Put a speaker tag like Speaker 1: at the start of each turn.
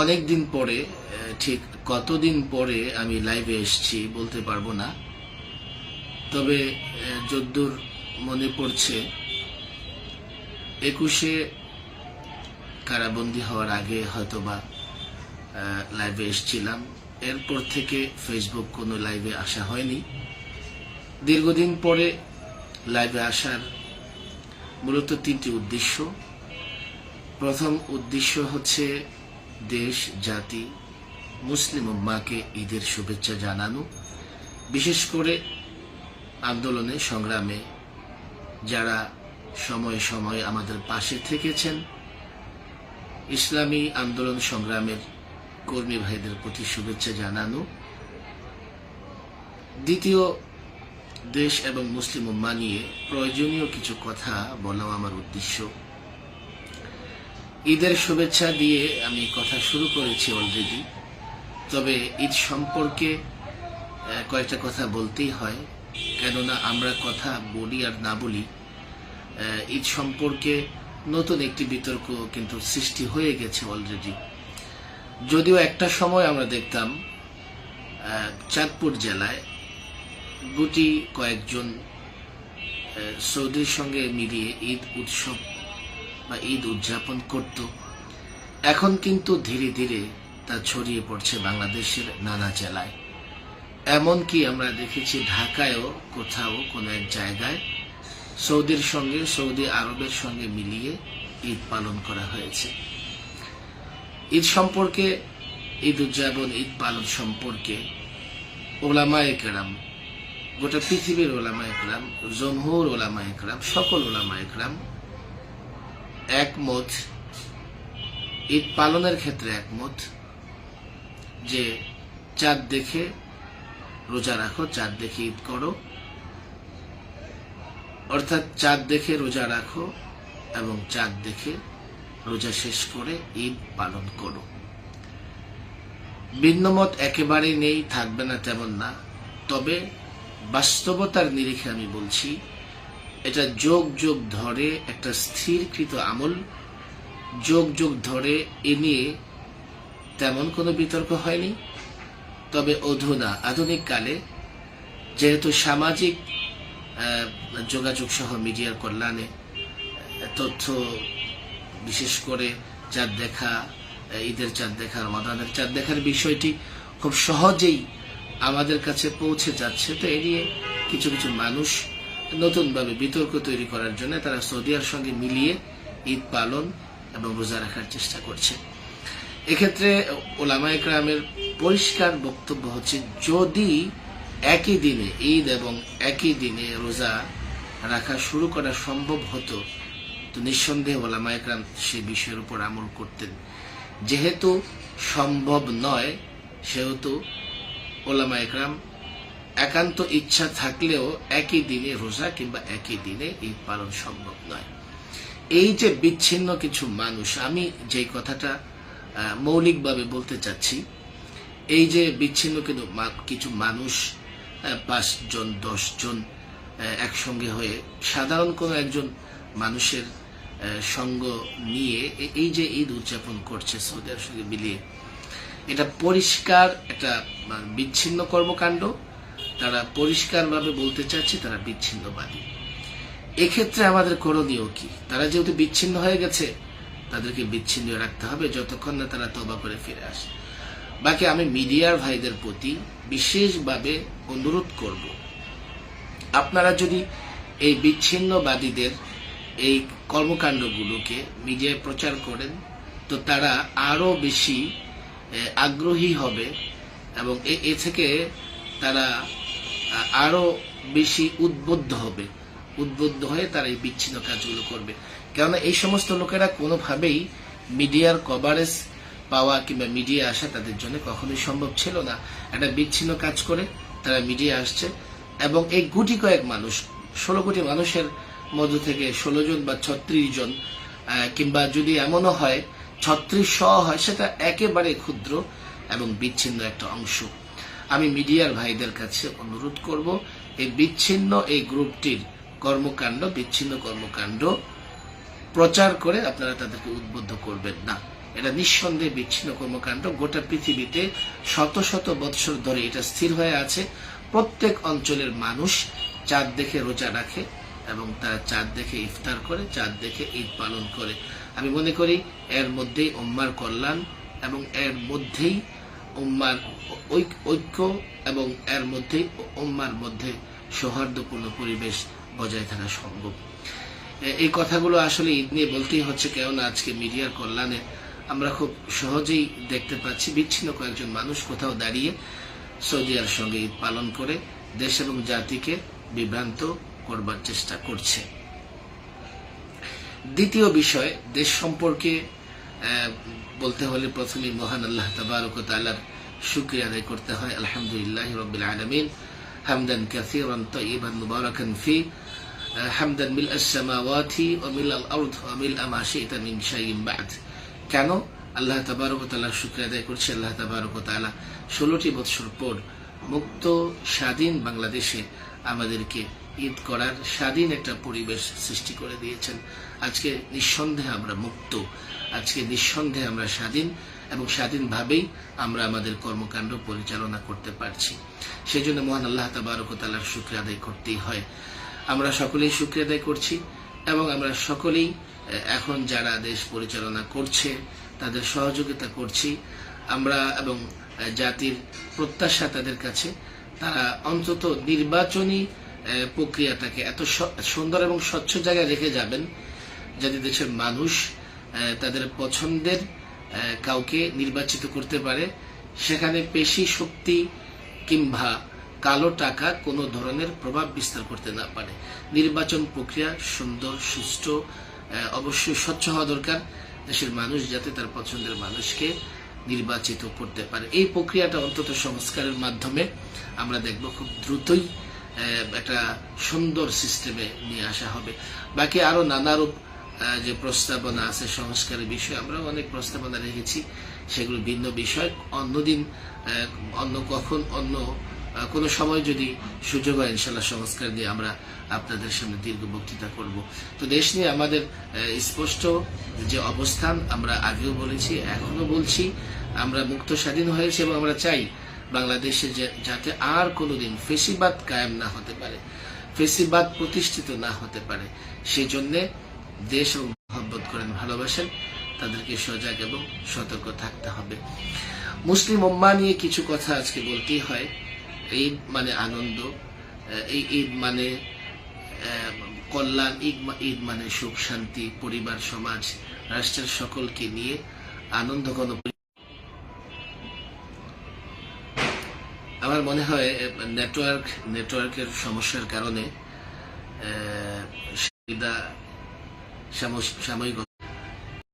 Speaker 1: অনেক দিন পরে ঠিক কতদিন পরে আমি লাইভে এসেছি বলতে পারব না। তবে যদ্দূর মনে পড়ছে, একুশে কারাবন্দী হওয়ার আগে হয়তোবা লাইভে এসেছিলাম। এরপর থেকে ফেসবুক কোনো লাইভে আসা হয়নি। দীর্ঘদিন পরে লাইভে আসার মূলত তিনটি উদ্দেশ্য। প্রথম উদ্দেশ্য হচ্ছে দেশ, জাতি, মুসলিম উম্মাকে ঈদের শুভেচ্ছা জানানো, বিশেষ করে আন্দোলনে সংগ্রামে যারা সময়ে সময়ে আমাদের পাশে থেকেছেন, ইসলামী আন্দোলন সংগ্রামের কর্মী ভাইদের প্রতি শুভেচ্ছা জানানো, দ্বিতীয় দেশ এবং মুসলিম উম্মা নিয়ে প্রয়োজনীয় কিছু কথা বলাও আমার উদ্দেশ্য। ঈদের শুভেচ্ছা দিয়ে আমি কথা শুরু করেছি অলরেডি তবে ঈদ সম্পর্কে কয়েকটা কথা বলতেই হয়। কেননা আমরা কথা বলি আর না বলি ঈদ সম্পর্কে নতুন একটি বিতর্ক কিন্তু সৃষ্টি হয়ে গেছে অলরেডি যদিও একটা সময় আমরা দেখতাম চাঁদপুর জেলায় গুটি কয়েকজন সৌদির সঙ্গে মিলিয়ে ঈদ উৎসব বা ঈদ উদযাপন করত। এখন কিন্তু ধীরে ধীরে তা ছড়িয়ে পড়ছে বাংলাদেশের নানা জেলায়। এমনকি আমরা দেখেছি ঢাকায়ও কোথাও কোনো এক জায়গায় সৌদির সঙ্গে, সৌদি আরবের সঙ্গে মিলিয়ে ঈদ পালন করা হয়েছে। ঈদ সম্পর্কে, ঈদ উদযাপন, ঈদ পালন সম্পর্কে ওলামা একরাম গোটা পৃথিবীর ওলামা একরাম জমহুর ওলামা একরাম সকল ওলামা একরাম একমত, ঈদ পালনের ক্ষেত্রে একমত, যে চাঁদ দেখে রোজা রাখো, চাঁদ দেখে ঈদ করো। অর্থাৎ চাঁদ দেখে রোজা রাখো এবং চাঁদ দেখে রোজা শেষ করে ঈদ পালন করো। ভিন্নমত একেবারেই নেই, থাকবে না তেমন না। তবে বাস্তবতার নিরিখে আমি বলছি এটা যোগ যোগ ধরে একটা স্থিরকৃত আমল। যোগ যোগ ধরে এ নিয়ে তেমন কোনো বিতর্ক হয়নি। তবে অধুনা, আধুনিক কালে যেহেতু সামাজিক যোগাযোগ সহ মিডিয়ার কল্যাণে তথ্য বিশেষ করে চাঁদ দেখা ঈদের চাঁদ দেখা, রমাদানের চাঁদ দেখার বিষয়টি খুব সহজেই আমাদের কাছে পৌঁছে যাচ্ছে। তো এ নিয়ে কিছু কিছু মানুষ নতুনভাবে বিতর্ক তৈরি করার জন্য তারা সৌদিয়ার সঙ্গে মিলিয়ে ঈদ পালন এবং রোজা রাখার চেষ্টা করছে। এক্ষেত্রে ওলামা একরামের পরিষ্কার বক্তব্য হচ্ছে, যদি একই দিনে, ঈদ এবং একই দিনে রোজা রাখা শুরু করা সম্ভব হতো, তো নিঃসন্দেহে ওলামা একরাম সে বিষয়ের উপর আমল করতেন। যেহেতু সম্ভব নয়, সেহেতু ওলামা একরাম একান্ত ইচ্ছা থাকলেও একই দিনে রোজা কিংবা একই দিনে ঈদ পালন সম্ভব নয়। এই যে বিচ্ছিন্ন কিছু মানুষ, আমি যে কথাটা মৌলিকভাবে বলতে চাচ্ছি, এই যে বিচ্ছিন্ন কিন্তু কিছু মানুষ পাঁচজন, দশজন একসঙ্গে হয়ে সাধারণ কোনো একজন মানুষের সঙ্গ নিয়ে এই যে ঈদ উদযাপন করছে সৌদি আরবের সঙ্গে মিলিয়ে, এটা পরিষ্কার একটা বিচ্ছিন্ন কর্মকাণ্ড। তারা পরিষ্কারভাবে বলতে চাচ্ছে তারা বিচ্ছিন্নবাদী। এক্ষেত্রে আমাদের করণীয় কি? তারা যেহেতু বিচ্ছিন্ন হয়ে গেছে, তাদেরকে বিচ্ছিন্ন রাখতে হবে যতক্ষণ না তারা তবা করে ফিরে আসে। বাকি আমি মিডিয়ার ভাইদের প্রতি বিশেষভাবে অনুরোধ করব, আপনারা যদি এই বিচ্ছিন্নবাদীদের এই কর্মকাণ্ডগুলোকে মিডিয়ায় প্রচার করেন, তো তারা আরও বেশি আগ্রহী হবে এবং এ থেকে তারা আ, আরও বেশি উদ্বুদ্ধ হবে। উদ্বুদ্ধ হয়ে তারা এই বিচ্ছিন্ন কাজগুলো করবে। কেননা এই সমস্ত লোকেরা কোনোভাবেই মিডিয়ার কভারেজ পাওয়া কিংবা মিডিয়া আসা তাদের জন্য কখনোই সম্ভব ছিল না। একটা বিচ্ছিন্ন কাজ করে তারা মিডিয়া আসছে এবং এই গুটি কয়েক মানুষ ষোলো কোটি মানুষের মধ্য থেকে ষোলো জন বা ছত্রিশ জন কিংবা যদি এমনও হয় ছত্রিশ শ হয় সেটা একেবারে ক্ষুদ্র এবং বিচ্ছিন্ন একটা অংশ। আমি মিডিয়ার ভাইদের কাছে অনুরোধ করব, এই বিচ্ছিন্ন এই গ্রুপটির কর্মকাণ্ড, বিচ্ছিন্ন কর্মকাণ্ড প্রচার করে আপনারা তাদেরকে উদ্বুদ্ধ করবেন না। এটা নিঃসন্দেহে বিচ্ছিন্ন কর্মকাণ্ড। গোটা পৃথিবীতে শত শত বৎসর ধরে এটা স্থির হয়ে আছে। প্রত্যেক অঞ্চলের মানুষ চাঁদ দেখে রোজা রাখে এবং তারা চাঁদ দেখে ইফতার করে, চাঁদ দেখে ঈদ পালন করে। আমি মনে করি এর মধ্যেই উম্মার কল্যাণ এবং এর মধ্যেই উম্মার ঐক- ঐক্য এবং এর মধ্যেই উম্মার মধ্যে সৌহার্দ্যপূর্ণ পরিবেশ বজায় থাকা সম্ভব। এই কথাগুলো আসলে ঈদ নিয়ে বলতেই হচ্ছে, কেননা আজকে মিডিয়ার কল্যাণে আমরা খুব সহজেই দেখতে পাচ্ছি বিচ্ছিন্ন কয়েকজন মানুষ কোথাও দাঁড়িয়ে সৌদিয়ার সঙ্গে ঈদ পালন করে দেশ এবং জাতিকে বিভ্রান্ত করবার চেষ্টা করছে। দ্বিতীয় বিষয়, দেশ সম্পর্কে বলতে হলে প্রথমে মহান আল্লাহ তাবারক ও তাআলার আদায় করতে হয়। আলহামদুলিল্লাহ রবিল আলমিন। হামদান কাসিরান তয়িবান মুবারাকান ফি। হামদান মিল আস-সামাওয়াতি ওয়া মিল আল-আরদ ওয়া মিল মা শি'তা মিন শাইইন বা'দ। কেন? আল্লাহ তাবারক ও তাআলার শুকরিয়া আদায় করছে। আল্লাহ তাবারক তাআলা 16টি বছর পর মুক্ত, স্বাধীন বাংলাদেশে আমাদেরকে ঈদ করার স্বাধীন একটা পরিবেশ সৃষ্টি করে দিয়েছেন। আজকে নিঃসন্দেহে আমরা মুক্ত। আজকে নিঃসন্দেহে আমরা স্বাধীন এবং স্বাধীনভাবেই আমরা আমাদের কর্মকাণ্ড পরিচালনা করতে পারছি। সেই জন্য মহান আল্লাহ তাবারক ও শুক্রিয়া আদায় করতেই হয়। আমরা সকলেই শুক্রিয়া আদায় করছি এবং আমরা সকলেই এখন যারা দেশ পরিচালনা করছে, তাদের সহযোগিতা করছি। আমরা এবং জাতির প্রত্যাশা তাদের কাছে, তারা অন্তত নির্বাচনী প্রক্রিয়াটাকে এত সুন্দর এবং স্বচ্ছ জায়গায় রেখে যাবেন যাতে দেশের মানুষ তাদের পছন্দের কাউকে নির্বাচিত করতে পারে। সেখানে পেশি শক্তি কিংবা কালো টাকা কোনো ধরনের প্রভাব বিস্তার করতে না পারে। নির্বাচন প্রক্রিয়া সুন্দর, সুষ্ঠু অবশ্যই স্বচ্ছ হওয়া দরকার দেশের মানুষ যাতে তার পছন্দের মানুষকে নির্বাচিত করতে পারে। এই প্রক্রিয়াটা অন্তত সংস্কারের মাধ্যমে আমরা দেখব খুব দ্রুতই একটা সুন্দর সিস্টেমে নিয়ে আসা হবে। বাকি আরও নানারূপ যে প্রস্তাবনা আছে, সংস্কারের বিষয়ে, আমরা অনেক প্রস্তাবনা রেখেছি। সেগুলো ভিন্ন বিষয়। অন্যদিন অন্য কখন, অন্য কোনো সময় যদি সুযোগ হয় ইনশাল্লাহ সংস্কার দিয়ে আমরা আপনাদের সামনে দীর্ঘ বক্তৃতা করব। তো দেশ নিয়ে আমাদের স্পষ্ট যে অবস্থান, আমরা আগেও বলেছি, এখনও বলছি, আমরা মুক্ত স্বাধীন হয়েছি এবং আমরা চাই বাংলাদেশে যাতে আর কোনোদিন ফেসিবাদ কায়েম না হতে পারে, ফেসিবাদ প্রতিষ্ঠিত না হতে পারে সেই জন্যে দেশ এবং মহব্বত করেন, ভালোবাসেন, তাদেরকে সজাগ এবং সতর্ক থাকতে হবে। মুসলিম উম্মা নিয়ে কিছু কথা আজকে বলতেই হয়। ঈদ মানে আনন্দ এই ঈদ মানে কল্যাণ, ঈদ ঈদ মানে সুখ, শান্তি, পরিবার, সমাজ, রাষ্ট্রের সকলকে নিয়ে আনন্দ আমার মনে হয় নেটওয়ার্ক নেটওয়ার্কের সমস্যার কারণে সুবিধা সাময়িক